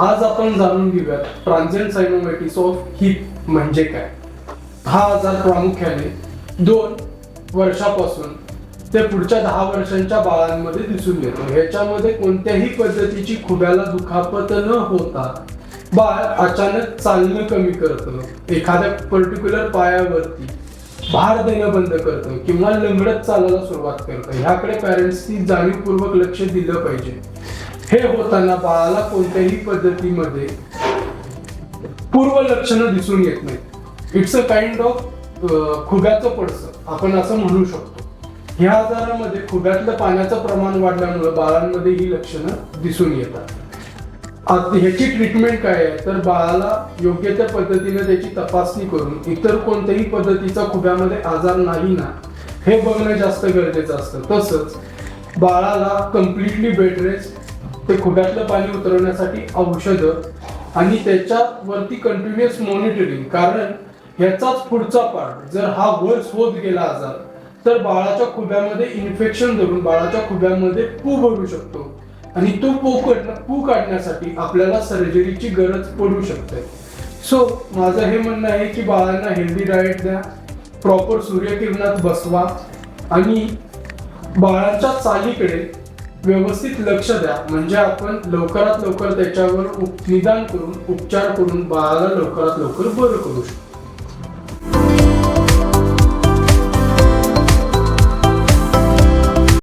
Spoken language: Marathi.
आज आपण जाणून घेऊयात ट्रान्झेंट सायनोमॅटिस ऑफ हिप म्हणजे काय. हा आजार प्रामुख्याने दोन वर्षापासून ते पुढच्या दहा वर्षांच्या बाळांमध्ये दिसून येतो. ह्याच्यामध्ये कोणत्याही पद्धतीची खुब्याला दुखापत न होता बाळ अचानक चालणं कमी करतं. एखाद्या पर्टिक्युलर पायावरती भार देणं बंद करतं किंवा लंगडत चालायला सुरुवात करतं. ह्याकडे पॅरेंट्सनी जाणीवपूर्वक लक्ष दिलं पाहिजे. हे होताना बाळाला कोणत्याही पद्धतीमध्ये पूर्व लक्षणं दिसून येत नाहीत. इट्स अ काइंड ऑफ खुब्याचं पडसं आपण असं म्हणू शकतो. ह्या आजारामध्ये खुब्यातलं पाण्याचं प्रमाण वाढल्यामुळे बाळांमध्ये ही लक्षणं दिसून येतात. आता ह्याची ट्रीटमेंट काय आहे? तर बाळाला योग्य त्या पद्धतीने त्याची तपासणी करून इतर कोणत्याही पद्धतीचा खुब्यामध्ये आजार नाही ना हे बघणं जास्त गरजेचं असतं. तसंच बाळाला कम्प्लिटली बेड रेस्ट ते खुब्यातलं पाणी उतरवण्यासाठी औषधं आणि त्याच्यावरती कंटिन्युअस मॉनिटरिंग कारण ह्याचाच पुढचा पार्ट जर हा वर्स होत गेला आजार तर बाळाच्या खुब्यामध्ये इन्फेक्शन धरून बाळाच्या खुब्यामध्ये पू भरू शकतो. आणि तो पू पू काढण्यासाठी आपल्याला सर्जरीची गरज पडू शकते. सो माझं हे म्हणणं आहे की बाळांना हेल्दी डाएट द्या प्रॉपर सूर्यकिरणात बसवा आणि बाळांच्या चालीकडे व्यवस्थित लक्ष द्या. म्हणजे आपण लवकरात लवकर त्याच्यावर उप- निदान करून उपचार करून बाळाला लवकरात लवकर बरं करू शकतो.